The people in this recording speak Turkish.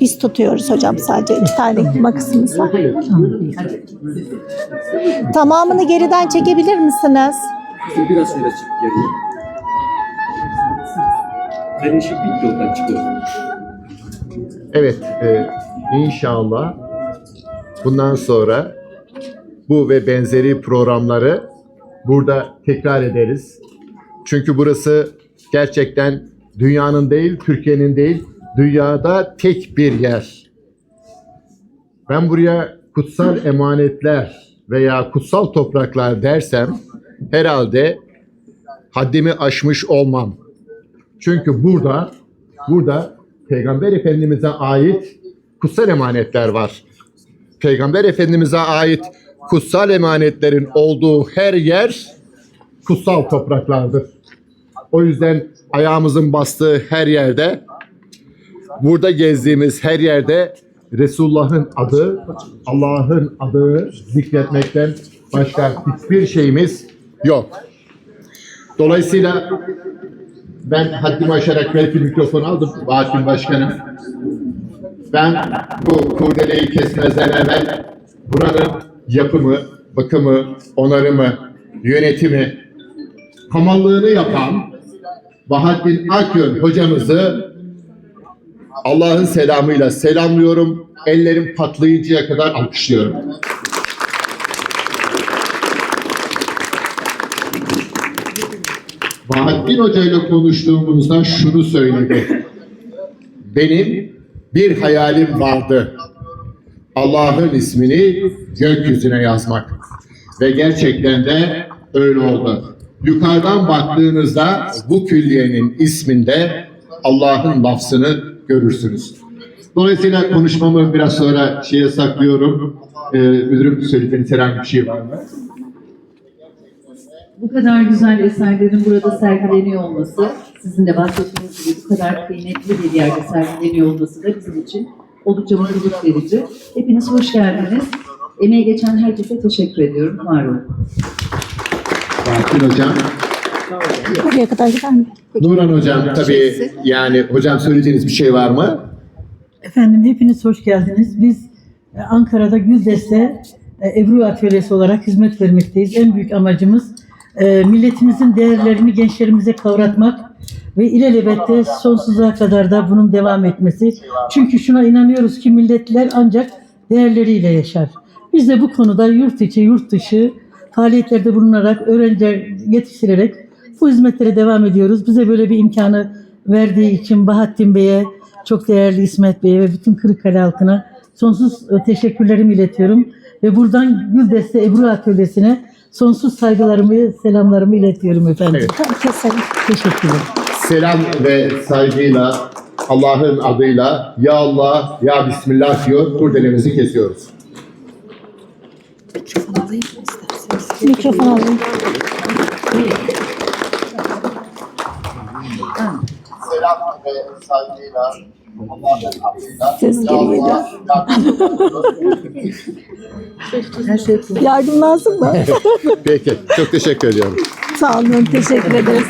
Biz tutuyoruz hocam sadece iki tane makasımız var. Tamamını geriden çekebilir misiniz? Biraz şöyle çık geriye. Senin işin bitti oradan çıkıyor. Evet, e, inşallah bundan sonra bu ve benzeri programları burada tekrar ederiz. Çünkü burası gerçekten dünyanın değil, Türkiye'nin değil, dünyada tek bir yer. Ben buraya kutsal emanetler veya kutsal topraklar dersem herhalde haddimi aşmış olmam. Çünkü burada burada Peygamber Efendimiz'e ait kutsal emanetler var. Peygamber Efendimiz'e ait kutsal emanetlerin olduğu her yer kutsal topraklardır. O yüzden ayağımızın bastığı her yerde, burada gezdiğimiz her yerde Resulullah'ın adı, Allah'ın adı zikretmekten başka hiçbir şeyimiz yok. Dolayısıyla ben haddimi aşarak belki mikrofon aldım Bahattin Başkanım. Ben bu kurdeleyi kesmezden evvel buranın yapımı, bakımı, onarımı, yönetimi, hamallığını yapan Bahattin Akyön hocamızı Allah'ın selamıyla selamlıyorum. Ellerim patlayıncaya kadar alkışlıyorum. Bahattin Hoca ile konuştuğumuzda şunu söyledi. Benim bir hayalim vardı. Allah'ın ismini gökyüzüne yazmak. Ve gerçekten de öyle oldu. Yukarıdan baktığınızda bu külliyenin isminde Allah'ın lafzını görürsünüz. Dolayısıyla konuşmamı biraz sonra şeye saklıyorum. Ee, müdürüm söylediğiniz herhangi bir şey var mı? Bu kadar güzel eserlerin burada sergileniyor olması, sizin de bahsettiğiniz gibi bu kadar kıymetli bir yerde sergileniyor olması da bizim için oldukça mutluluk verici. Hepiniz hoş geldiniz. Emeği geçen herkese teşekkür ediyorum. Var olun. Bahattin Hocam. Buraya kadar gider mi? Nurhan Hocam tabii yani hocam söyleyeceğiniz bir şey var mı? Efendim hepiniz hoş geldiniz. Biz e, Ankara'da Güldes'te e, Ebru Atölyesi olarak hizmet vermekteyiz. En büyük amacımız e, milletimizin değerlerini gençlerimize kavratmak ve ilelebette sonsuza kadar da bunun devam etmesi. Çünkü şuna inanıyoruz ki milletler ancak değerleriyle yaşar. Biz de bu konuda yurt içi, yurt dışı faaliyetlerde bulunarak, öğrenciler yetiştirerek bu hizmetlere devam ediyoruz. Bize böyle bir imkanı verdiği için Bahattin Bey'e, çok değerli İsmet Bey'e ve bütün Kırıkkale halkına sonsuz e, teşekkürlerimi iletiyorum. Ve buradan Güldeste Ebru Atölyesi'ne sonsuz saygılarımı, selamlarımı iletiyorum efendim. Evet. Keselim. Teşekkürler. Selam ve saygıyla Allah'ın adıyla Ya Allah, Ya Bismillah diyor kurdelemizi kesiyoruz. Mikrofon alayım. Selam ve saygıyla Ses geliyor. Her şey Yardım lazım mı? Peki, çok teşekkür ediyorum. Sağ olun. Teşekkür ederiz.